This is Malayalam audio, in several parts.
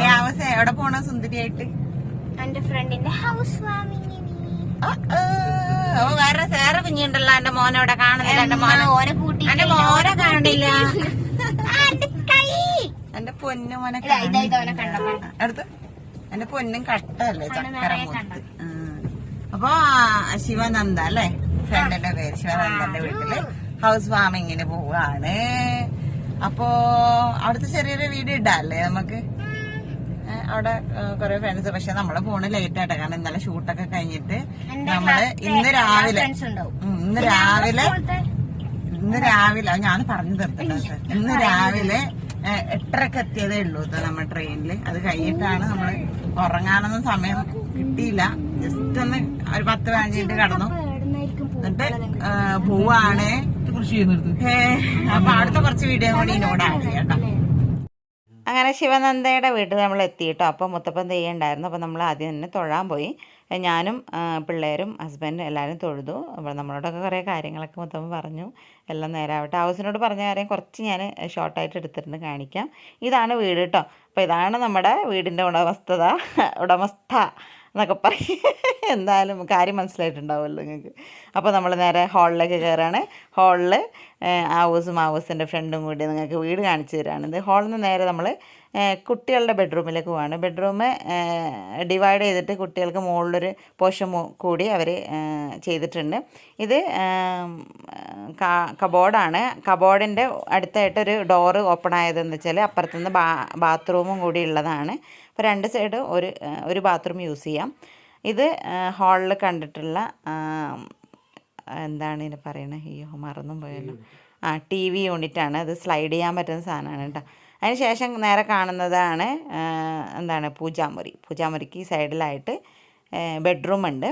ഏ അവസ എവിടെ പോണ സുന്ദരിയായിട്ട്? എന്റെ ഫ്രണ്ടിന്റെ ഹൗസ് വാമിങ്ങിന് വേറെ വേറെ കുഞ്ഞുണ്ടല്ലോ എന്റെ മോനെ ഇവിടെ കാണുന്നില്ല എന്റെ മോനെ. ഓനെ കൂട്ടി എന്റെ മോനെ കാണില്ല കൈ. എന്റെ പൊന്നു മോനെ ഇതാ, ഇതാ, ഇതാ, അവനെ കണ്ടോ? അടുത്ത്. എന്റെ പൊന്നും കട്ടല്ലേ ചക്കര അപ്പൊ ശിവനന്ദ അല്ലേ? ഫ്രണ്ടിന്റെ പേര് ശിവനന്ദന്റെ വീട്ടിൽ. ഹൗസ് വാമിങ്ങിന് പോവാണ്. അപ്പോ അവിടുത്തെ ചെറിയൊരു വീട് ഇടാല്ലേ നമുക്ക്? അവിടെ കുറെ ഫ്രണ്ട്സ് പക്ഷെ നമ്മൾ പോണ് ലേറ്റ് ആയിട്ട് കാരണം ഇന്നലെ ഷൂട്ടൊക്കെ കഴിഞ്ഞിട്ട് നമ്മൾ ഇന്ന് രാവിലെ ഫ്രണ്ട്സ് ഉണ്ടാവും. ഇന്ന് രാവിലെ ഇന്ന് രാവിലെ ഞാൻ പറഞ്ഞു തീർത്തില്ല ഇന്ന് രാവിലെ എട്ടരക്ക് എത്തിയതേ ഉള്ളൂ ഇത് നമ്മുടെ ട്രെയിനിൽ. അത് കഴിഞ്ഞിട്ടാണ് നമ്മൾ ഉറങ്ങാനൊന്നും സമയം കിട്ടിയില്ല. ജസ്റ്റ് ഒന്ന് ഒരു പത്ത് പതിനഞ്ച് മിനിറ്റ് കടന്നു. എന്നിട്ട് പോവാണ്. അപ്പൊ അടുത്ത കുറച്ച് വീഡിയോ കൂടി ഇതിനോട് ആഡ് ചെയ്യാം കേട്ടോ അങ്ങനെ ശിവനന്ദയുടെ വീട്ടിൽ നമ്മൾ എത്തിയിട്ടോ അപ്പോൾ മുത്തപ്പൻ തെയ്യുണ്ടായിരുന്നു അപ്പോൾ നമ്മൾ ആദ്യം തന്നെ തൊഴാൻ പോയി. ഞാനും പിള്ളേരും ഹസ്ബൻഡും എല്ലാവരും തൊഴുതു. അപ്പോൾ നമ്മളോടൊക്കെ കുറേ കാര്യങ്ങളൊക്കെ മുത്തപ്പൻ പറഞ്ഞു. എല്ലാം നേരാവട്ടെ. ഹൗസിനോട് പറഞ്ഞ കാര്യം കുറച്ച് ഞാൻ ഷോർട്ടായിട്ട് എടുത്തിട്ടുണ്ട് കാണിക്കാം. ഇതാണ് വീട് കേട്ടോ. അപ്പോൾ ഇതാണ് നമ്മുടെ വീടിന്റെ ഉടമസ്ഥത ഉടമസ്ഥ എന്നൊക്കെ പറയും. എന്തായാലും കാര്യം മനസ്സിലായിട്ടുണ്ടാവുമല്ലോ നിങ്ങൾക്ക്. അപ്പോൾ നമ്മൾ നേരെ ഹാളിലേക്ക് കയറാണ്. ഹാളിൽ ആവൂസും ആവൂസിന്റെ ഫ്രണ്ടും കൂടി നിങ്ങൾക്ക് വീട് കാണിച്ചു തരാണ്. ഇത് ഹാളിൽ നിന്ന് നേരെ നമ്മൾ കുട്ടികളുടെ ബെഡ്റൂമിലേക്ക് പോവാണ്. ബെഡ്റൂം ഡിവൈഡ് ചെയ്തിട്ട് കുട്ടികൾക്ക് മുകളിലൊരു പോഷൻ കൂടി അവർ ചെയ്തിട്ടുണ്ട്. ഇത് കബോർഡാണ് കബോർഡിന്റെ അടുത്തായിട്ടൊരു ഡോറ് ഓപ്പൺ ആയതെന്ന് വെച്ചാൽ അപ്പുറത്തുനിന്ന് ബാ ബാത്റൂമും കൂടി ഉള്ളതാണ്. അപ്പോൾ രണ്ട് സൈഡ് ഒരു ഒരു ബാത്റൂം യൂസ് ചെയ്യാം. ഇത് ഹാളിൽ കണ്ടിട്ടുള്ള എന്താണ് ഇതിന് പറയണത് അയ്യോ മറന്നും പോയല്ലോ ആ ടി വി യൂണിറ്റാണ്. അത് സ്ലൈഡ് ചെയ്യാൻ പറ്റുന്ന സാധനമാണ് കേട്ടോ. അതിന് ശേഷം നേരെ കാണുന്നതാണ് എന്താണ് പൂജാമുറി. പൂജാമുറിക്ക് ഈ സൈഡിലായിട്ട് ബെഡ്റൂം ഉണ്ട്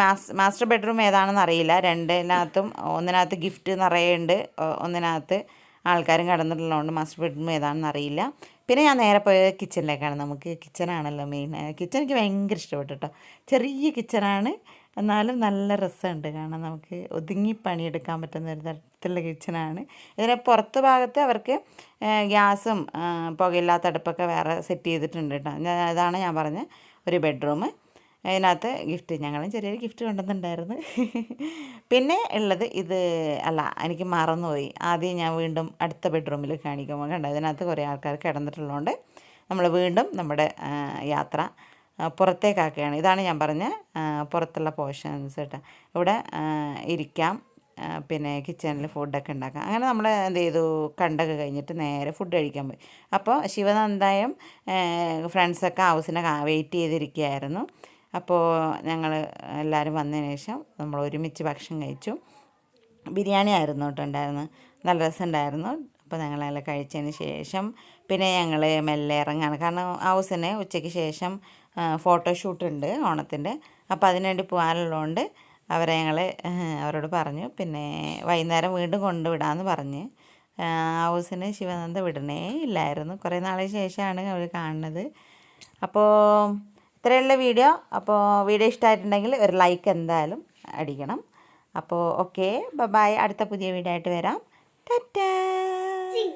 മാസ് മാസ്റ്റർ ബെഡ്റൂം ഏതാണെന്ന് അറിയില്ല. രണ്ടിനകത്തും ഒന്നിനകത്ത് ഗിഫ്റ്റ് നിറയുണ്ട്. ഉണ്ട് ഒന്നിനകത്ത് ആൾക്കാരും കടന്നിട്ടുള്ളതുകൊണ്ട് മാസ്റ്റർ ബെഡ്റൂം ഏതാണെന്ന് അറിയില്ല. പിന്നെ ഞാൻ നേരെ പോയത് കിച്ചണിലേക്കാണ് നമുക്ക് കിച്ചണാണല്ലോ മെയിൻ കിച്ചൺ എനിക്ക് ഭയങ്കര ഇഷ്ടപ്പെട്ടു കേട്ടോ. ചെറിയ കിച്ചണാണ് എന്നാലും നല്ല രസമുണ്ട് കാരണം നമുക്ക് ഒതുങ്ങി പണിയെടുക്കാൻ പറ്റുന്ന ഒരു തരത്തിലുള്ള കിച്ചണാണ് ഇതിന് പുറത്ത് ഭാഗത്ത് അവർക്ക് ഗ്യാസും പുകയില്ലാത്ത അടുപ്പൊക്കെ വേറെ സെറ്റ് ചെയ്തിട്ടുണ്ട് കേട്ടോ. അതാണ് ഞാൻ പറഞ്ഞ ഒരു ബെഡ്റൂം അതിനകത്ത് ഗിഫ്റ്റ് ഞങ്ങളും ചെറിയൊരു ഗിഫ്റ്റ് കൊണ്ടുവന്നിട്ടുണ്ടായിരുന്നു. പിന്നെ ഉള്ളത് ഇത് അല്ല എനിക്ക് മറന്നുപോയി. ആദ്യം ഞാൻ വീണ്ടും അടുത്ത ബെഡ്റൂമിൽ കാണിക്കുമ്പോൾ കണ്ടോ അതിനകത്ത് കുറേ ആൾക്കാർ കിടന്നിട്ടുള്ളതുകൊണ്ട് നമ്മൾ വീണ്ടും നമ്മുടെ യാത്ര പുറത്തേക്കാക്കുകയാണ്. ഇതാണ് ഞാൻ പറഞ്ഞ പുറത്തുള്ള പോർഷൻസ് കേട്ടോ. ഇവിടെ ഇരിക്കാം പിന്നെ കിച്ചണിൽ ഫുഡൊക്കെ ഉണ്ടാക്കാം. അങ്ങനെ നമ്മൾ എന്ത് ചെയ്തു? കണ്ടൊക്കെ കഴിഞ്ഞിട്ട് നേരെ ഫുഡ് കഴിക്കാൻ പോയി. അപ്പോൾ ശിവനന്ദായം ഫ്രണ്ട്സൊക്കെ ഹൗസിനെ വെയിറ്റ് ചെയ്തിരിക്കുകയായിരുന്നു. അപ്പോൾ ഞങ്ങൾ എല്ലാവരും വന്നതിന് ശേഷം നമ്മൾ ഒരുമിച്ച് ഭക്ഷണം കഴിച്ചു. ബിരിയാണി ആയിരുന്നു കേട്ടോ ഉണ്ടായിരുന്നു നല്ല രസമുണ്ടായിരുന്നു അപ്പോൾ ഞങ്ങളെല്ലാം കഴിച്ചതിന് ശേഷം പിന്നെ ഞങ്ങൾ മെല്ലെ ഇറങ്ങാണ്. കാരണം ഹൗസിന് ഉച്ചയ്ക്ക് ശേഷം ഫോട്ടോഷൂട്ട് ഉണ്ട് ഓണത്തിന്റെ. അപ്പോൾ അതിനുവേണ്ടി പോകാനുള്ളതുകൊണ്ട് അവരെ ഞങ്ങൾ അവരോട് പറഞ്ഞു. പിന്നെ വൈകുന്നേരം വീണ്ടും കൊണ്ടുവിടാമെന്ന് പറഞ്ഞ്. ഹൗസിന് ശിവനന്ദ വിടണേ ഇല്ലായിരുന്നു. കുറേ നാളിന് ശേഷമാണ് അവർ കാണുന്നത്. അപ്പോൾ ഇത്രയുള്ള വീഡിയോ. അപ്പോൾ വീഡിയോ ഇഷ്ടമായിട്ടുണ്ടെങ്കിൽ ഒരു ലൈക്ക് എന്തായാലും അടിക്കണം. അപ്പോൾ ഓക്കെ ബൈ അടുത്ത പുതിയ വീഡിയോ ആയിട്ട് വരാം. ടാറ്റാ